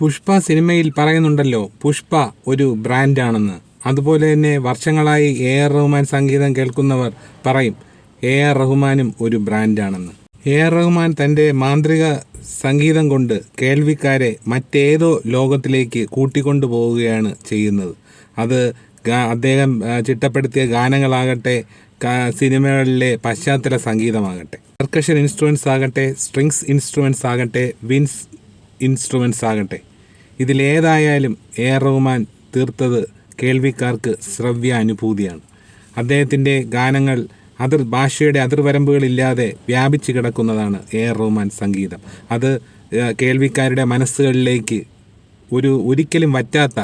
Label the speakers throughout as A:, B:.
A: പുഷ്പ സിനിമയിൽ പറയുന്നുണ്ടല്ലോ പുഷ്പ ഒരു ബ്രാൻഡാണെന്ന്. അതുപോലെ തന്നെ വർഷങ്ങളായി എ ആർ റഹ്മാൻ സംഗീതം കേൾക്കുന്നവർ പറയും എ ആർ റഹ്മാനും ഒരു ബ്രാൻഡാണെന്ന്. എ ആർ റഹ്മാൻ തന്റെ മാന്ത്രിക സംഗീതം കൊണ്ട് കേൾവിക്കാരെ മറ്റേതോ ലോകത്തിലേക്ക് കൂട്ടിക്കൊണ്ടു പോവുകയാണ് ചെയ്യുന്നത്. അത് അദ്ദേഹം ചിട്ടപ്പെടുത്തിയ ഗാനങ്ങളാകട്ടെ സിനിമകളിലെ പശ്ചാത്തല സംഗീതമാകട്ടെ പെർക്കഷൻ ഇൻസ്ട്രുമെൻസ് ആകട്ടെ സ്ട്രിങ്സ് ഇൻസ്ട്രുമെൻസ് ആകട്ടെ വിൻസ് ഇൻസ്ട്രുമെൻസ് ആകട്ടെ ഇതിലേതായാലും എ റഹ്മാൻ തീർത്തത് കേൾവിക്കാർക്ക് ശ്രവ്യ അനുഭൂതിയാണ് അദ്ദേഹത്തിന്റെ ഗാനങ്ങൾ അതിർ ഭാഷയുടെ അതിർവരമ്പുകളില്ലാതെ വ്യാപിച്ചു കിടക്കുന്നതാണ് എ റഹ്മാൻ സംഗീതം. അത് കേൾവിക്കാരുടെ മനസ്സുകളിലേക്ക് ഒരു ഒരിക്കലും വറ്റാത്ത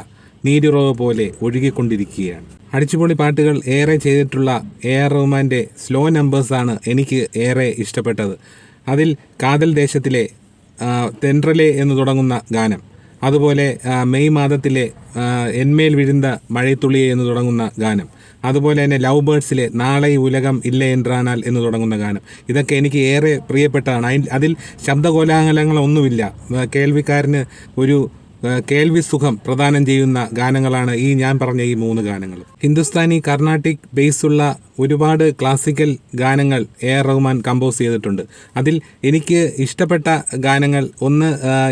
A: നീരുറവ് പോലെ ഒഴുകിക്കൊണ്ടിരിക്കുകയാണ്. അടിച്ചുപൊളി പാട്ടുകൾ ഏറെ ചെയ്തിട്ടുള്ള എ ആർ റഹ്മാന്റെ സ്ലോ നമ്പേഴ്സാണ് എനിക്ക് ഏറെ ഇഷ്ടപ്പെട്ടത്. അതിൽ കാതൽ ദേശത്തിലെ തെൻട്രലെ എന്ന് തുടങ്ങുന്ന ഗാനം അതുപോലെ മെയ് മാസത്തിലെ എന്മേൽ വിഴുന്ന മഴത്തുള്ളിയെ എന്ന് തുടങ്ങുന്ന ഗാനം. അതുപോലെ തന്നെ ലവ് ബേഡ്സിലെ നാളെ ഉലകം ഇല്ല എന്റാനാൽ എന്ന് തുടങ്ങുന്ന ഗാനം. ഇതൊക്കെ എനിക്ക് ഏറെ പ്രിയപ്പെട്ടതാണ്. അതിൽ ശബ്ദകോലാഹലങ്ങളൊന്നുമില്ല. കേൾവിക്കാരന് ഒരു കേൾവി സുഖം പ്രദാനം ചെയ്യുന്ന ഗാനങ്ങളാണ് ഈ ഞാൻ പറഞ്ഞ ഈ മൂന്ന് ഗാനങ്ങൾ. ഹിന്ദുസ്ഥാനി കർണാട്ടിക് ബേസുള്ള ഒരുപാട് ക്ലാസിക്കൽ ഗാനങ്ങൾ എ ആർ റഹ്മാൻ കമ്പോസ് ചെയ്തിട്ടുണ്ട്. അതിൽ എനിക്ക് ഇഷ്ടപ്പെട്ട ഗാനങ്ങൾ ഒന്ന്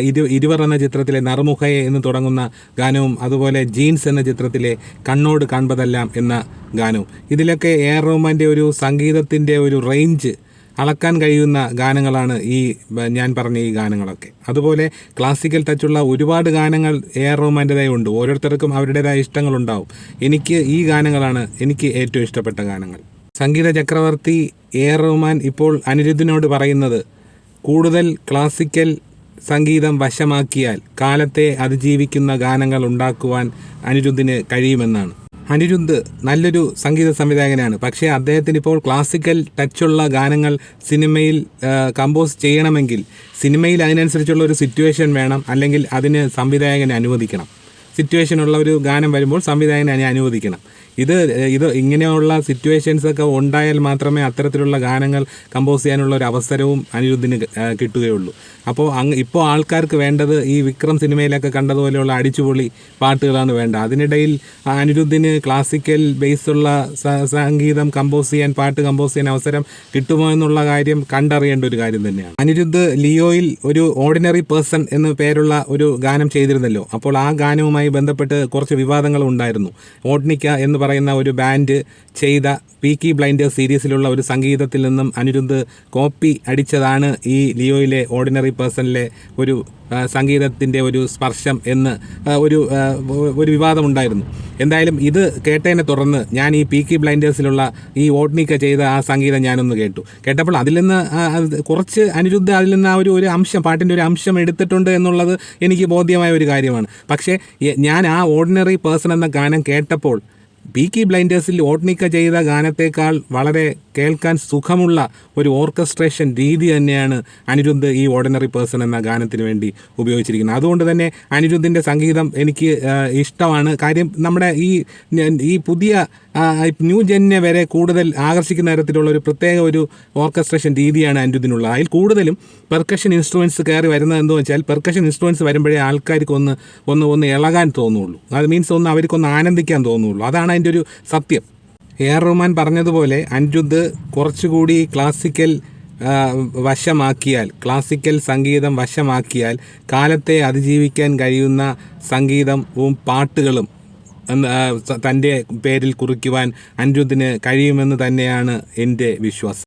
A: ഇരു ഇരുവർ എന്ന ചിത്രത്തിലെ നറുമുഖയെ എന്ന് തുടങ്ങുന്ന ഗാനവും അതുപോലെ ജീൻസ് എന്ന ചിത്രത്തിലെ കണ്ണോട് കാൺപതെല്ലാം എന്ന ഗാനവും. ഇതിലൊക്കെ എ ആർ റഹ്മാന്റെ ഒരു സംഗീതത്തിന്റെ ഒരു റേഞ്ച് അളക്കാൻ കഴിയുന്ന ഗാനങ്ങളാണ് ഈ ഞാൻ പറഞ്ഞ ഈ ഗാനങ്ങളൊക്കെ. അതുപോലെ ക്ലാസിക്കൽ ടച്ചുള്ള ഒരുപാട് ഗാനങ്ങൾ എ ആർ റഹ്മാന്റെതായി ഉണ്ട്. ഓരോരുത്തർക്കും അവരുടേതായ ഇഷ്ടങ്ങളുണ്ടാവും. എനിക്ക് ഈ ഗാനങ്ങളാണ് എനിക്ക് ഏറ്റവും ഇഷ്ടപ്പെട്ട ഗാനങ്ങൾ. സംഗീത ചക്രവർത്തി എ ആർ റഹ്മാൻ ഇപ്പോൾ അനിരുദ്ധിനോട് പറയുന്നത് കൂടുതൽ ക്ലാസിക്കൽ സംഗീതം വശമാക്കിയാൽ കാലത്തെ അതിജീവിക്കുന്ന ഗാനങ്ങൾ ഉണ്ടാക്കുവാൻ അനിരുദ്ധിന് കഴിയുമെന്നാണ്. അനിരുദ്ധ് നല്ലൊരു സംഗീത സംവിധായകനാണ്. പക്ഷേ അദ്ദേഹത്തിന് ഇപ്പോൾ ക്ലാസിക്കൽ ടച്ചുള്ള ഗാനങ്ങൾ സിനിമയിൽ കമ്പോസ് ചെയ്യണമെങ്കിൽ സിനിമയിൽ അതിനനുസരിച്ചുള്ള ഒരു സിറ്റുവേഷൻ വേണം. അല്ലെങ്കിൽ അതിന് സംവിധായകനെ അനുവദിക്കണം. സിറ്റുവേഷനുള്ള ഒരു ഗാനം വരുമ്പോൾ സംവിധായകനെ അനുവദിക്കണം. ഇത് ഇത് ഇങ്ങനെയുള്ള സിറ്റുവേഷൻസ് ഒക്കെ ഉണ്ടായാൽ മാത്രമേ അത്തരത്തിലുള്ള ഗാനങ്ങൾ കമ്പോസ് ചെയ്യാനുള്ള ഒരു അവസരവും അനിരുദ്ധിന് കിട്ടുകയുള്ളൂ. അപ്പോൾ അങ്ങ് ഇപ്പോൾ ആൾക്കാർക്ക് വേണ്ടത് ഈ വിക്രം സിനിമയിലൊക്കെ കണ്ടതുപോലെയുള്ള അടിച്ചുപൊളി പാട്ടുകളാണ് വേണ്ട അതിനിടയിൽ അനിരുദ്ധിന് ക്ലാസിക്കൽ ബേസുള്ള സംഗീതം കമ്പോസ് ചെയ്യാൻ പാട്ട് കമ്പോസ് ചെയ്യാൻ അവസരം കിട്ടുമോ എന്നുള്ള കാര്യം കണ്ടറിയേണ്ട ഒരു കാര്യം തന്നെയാണ്. അനിരുദ്ധ് ലിയോയിൽ ഒരു ഓർഡിനറി പേഴ്സൺ എന്ന് പേരുള്ള ഒരു ഗാനം ചെയ്തിരുന്നല്ലോ. അപ്പോൾ ആ ഗാനവുമായി ബന്ധപ്പെട്ട് കുറച്ച് വിവാദങ്ങൾ ഉണ്ടായിരുന്നു. ഓട്നിക്ക എന്ന് പറയുന്ന ഒരു ബാൻഡ് ചെയ്ത പീക്കി ബ്ലൈൻഡ് സീരീസിലുള്ള ഒരു സംഗീതത്തിൽ നിന്നും അനിരുദ്ധ് കോപ്പി അടിച്ചതാണ് ഈ ലിയോയിലെ ഓർഡിനറി പേഴ്സണിലെ ഒരു സംഗീതത്തിന്റെ ഒരു സ്പർശം എന്ന് ഒരു ഒരു വിവാദമുണ്ടായിരുന്നു എന്തായാലും ഇത് കേട്ടതിനെ തുടർന്ന് ഞാൻ ഈ പീക്കി ബ്ലൈൻഡേഴ്സിലുള്ള ഈ ഓട്നിക്ക ചെയ്ത ആ സംഗീതം ഞാനൊന്ന് കേട്ടു. കേട്ടപ്പോൾ അതിൽ നിന്ന് കുറച്ച് അനിരുദ്ധ അതിൽ നിന്ന് ആ ഒരു ഒരു അംശം പാട്ടിന്റെ ഒരു അംശം എടുത്തിട്ടുണ്ട് എന്നുള്ളത് എനിക്ക് ബോധ്യമായ ഒരു കാര്യമാണ്. പക്ഷേ ഞാൻ ആ ഓർഡിനറി പേഴ്സൺ എന്ന ഗാനം കേട്ടപ്പോൾ പീക്കി ബ്ലൈൻഡേഴ്സിൽ ഓട്നിക്ക ചെയ്ത ഗാനത്തേക്കാൾ വളരെ കേൾക്കാൻ സുഖമുള്ള ഒരു ഓർക്കസ്ട്രേഷൻ രീതി തന്നെയാണ് അനിരുദ്ധ് ഈ ഓർഡിനറി പേഴ്സൺ എന്ന ഗാനത്തിന് വേണ്ടി ഉപയോഗിച്ചിരിക്കുന്നത്. അതുകൊണ്ട് തന്നെ അനിരുദ്ധിന്റെ സംഗീതം എനിക്ക് ഇഷ്ടമാണ്. കാര്യം നമ്മുടെ ഈ ഈ പുതിയ ന്യൂ ജെന്നിനെ വരെ കൂടുതൽ ആകർഷിക്കുന്ന തരത്തിലുള്ള ഒരു പ്രത്യേക ഒരു ഓർക്കസ്ട്രേഷൻ രീതിയാണ് അനിരുദ്ധിനുള്ളത് അതിൽ കൂടുതലും പെർക്കഷൻ ഇൻസ്ട്രുമെന്റ്സ് കയറി വരുന്നത് എന്ന് വെച്ചാൽ പെർക്കഷൻ ഇൻസ്ട്രുമെന്റ്സ് വരുമ്പോഴേ ആൾക്കാർക്ക് ഒന്ന് ഒന്ന് ഒന്ന് ഇളകാൻ തോന്നുള്ളൂ. അത് മീൻസ് ഒന്ന് അവർക്കൊന്ന് ആനന്ദിക്കാൻ തോന്നുള്ളൂ. അതാണ് അതിന്റെ ഒരു സത്യം. എ ആർ റഹ്മാൻ പറഞ്ഞതുപോലെ അൻജുദ് കുറച്ചുകൂടി ക്ലാസിക്കൽ വശമാക്കിയാൽ ക്ലാസിക്കൽ സംഗീതം വശമാക്കിയാൽ കാലത്തെ അതിജീവിക്കാൻ കഴിയുന്ന സംഗീതവും പാട്ടുകളും തന്റെ പേരിൽ കുറിക്കുവാൻ അനിരുദ്ധിന് കഴിയുമെന്ന് തന്നെയാണ് എന്റെ വിശ്വാസം.